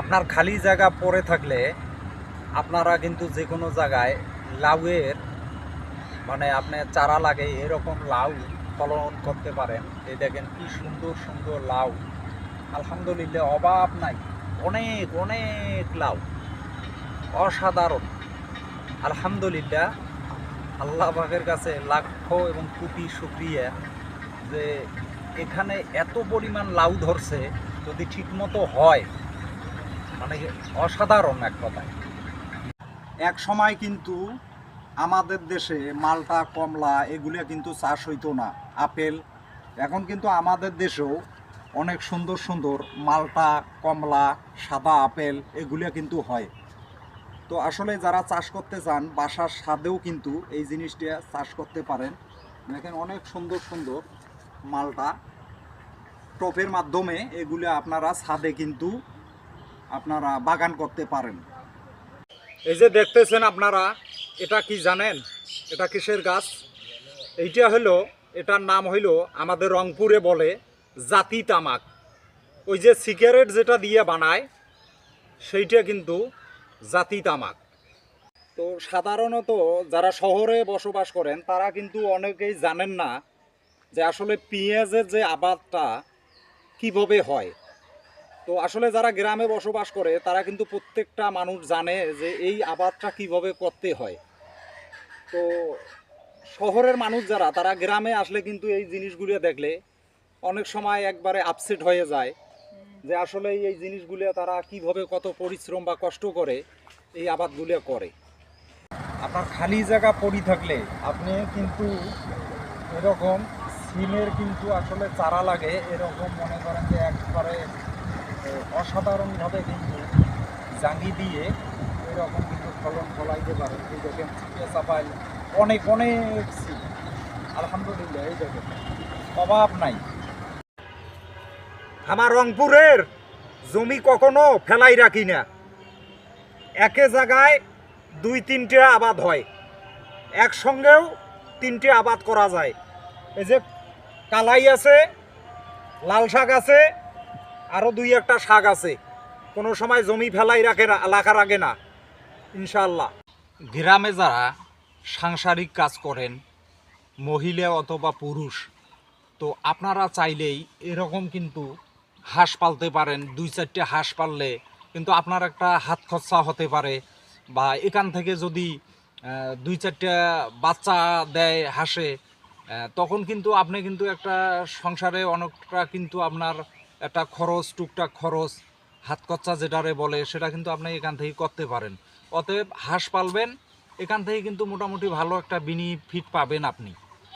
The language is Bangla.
আপনার খালি জায়গা পড়ে থাকলে আপনারা কিন্তু যে কোনো জায়গায় লাউয়ের মানে আপনার চারা লাগে, এরকম লাউ ফলন করতে পারেন। এই দেখেন কি সুন্দর সুন্দর লাউ। আলহামদুলিল্লাহ অভাব নাই। অনেক অনেক লাউ। অসাধারণ। আলহামদুলিল্লাহ আল্লাহ পাকের কাছে লাখ এবং কোটি শুক্রিয়া যে এখানে এত পরিমাণ লাউ ধরছে, যদি ঠিকমতো হয় মানে অসাধারণ এক কথায়। এক সময় কিন্তু আমাদের দেশে মালটা, কমলা এগুলো কিন্তু চাষ হইতো না, আপেল। এখন কিন্তু আমাদের দেশেও অনেক সুন্দর সুন্দর মালটা, কমলা, সাদা আপেল এগুলো কিন্তু হয়। তো আসলে যারা চাষ করতে চান, বাসার স্বাদেও কিন্তু এই জিনিসটা চাষ করতে পারেন। দেখেন অনেক সুন্দর সুন্দর মালটা। টপের মাধ্যমে এগুলো আপনারা ছাদে কিন্তু আপনারা বাগান করতে পারেন। এই যে দেখতেছেন আপনারা, এটা কি জানেন? এটা কিসের গাছ? এইটা হলো, এটার নাম হইল আমাদের রংপুরে বলে জাতি তামাক। ওই যে সিগারেট যেটা দিয়ে বানায়, সেইটা কিন্তু জাতি তামাক। তো সাধারণত যারা শহরে বসবাস করেন, তারা কিন্তু অনেকেই জানেন না যে আসলে পেঁয়াজের যে আবাদটা কীভাবে হয়। তো আসলে যারা গ্রামে বসবাস করে তারা কিন্তু প্রত্যেকটা মানুষ জানে যে এই আবাদটা কীভাবে করতে হয়। তো শহরের মানুষ যারা তারা গ্রামে আসলে কিন্তু এই জিনিসগুলো দেখলে অনেক সময় একবারে আপসেট হয়ে যায় যে আসলে এই জিনিসগুলো তারা কীভাবে কত পরিশ্রম বা কষ্ট করে এই আবাদগুলো করে। আপনার খালি জায়গা পড়ি থাকলে আপনি কিন্তু এরকম সিমের কিন্তু আসলে চারা লাগে এরকম মনে করেন যে একবারে এ, অসাধারণভাবে কিন্তু জাঙ্গি দিয়ে এরকম কিন্তু ফলন ফলাইতে পারেন এই দেখেন চাপাইল অনেক অনেক আলহামদুলিল্লাহ, এই দেখেন, অভাব নাই। আমার রংপুরের জমি কখনো ফেলাই রাখি না। একে জায়গায় দুই, তিনটে আবাদ হয়। একসঙ্গেও তিনটে আবাদ করা যায়। এই যে কালাই আছে, লাল শাক আছে আরও দুই একটা শাক আছে। কোনো সময় জমি ফেলাই রাখে না রাখার আগে না। ইনশাল্লাহ গ্রামে যারা সাংসারিক কাজ করেন, মহিলা অথবা পুরুষ, তো আপনারা চাইলেই এরকম কিন্তু হাঁস পালতে পারেন, দুই চারটে হাঁস পাললে কিন্তু আপনার একটা হাত খরচা হতে পারে বা এখান থেকে যদি দুই চারটা বাচ্চা দেয় হাঁসে তখন কিন্তু আপনি কিন্তু একটা সংসারে অনেকটা কিন্তু আপনার একটা খরচ, টুকটাক খরচ, হাত খরচা যেটারে বলে, সেটা কিন্তু আপনি এখান থেকে করতে পারেন। অতএব হাঁস পালবেন, এখান থেকে কিন্তু মোটামুটি ভালো একটা বিনিফিট পাবেন আপনি।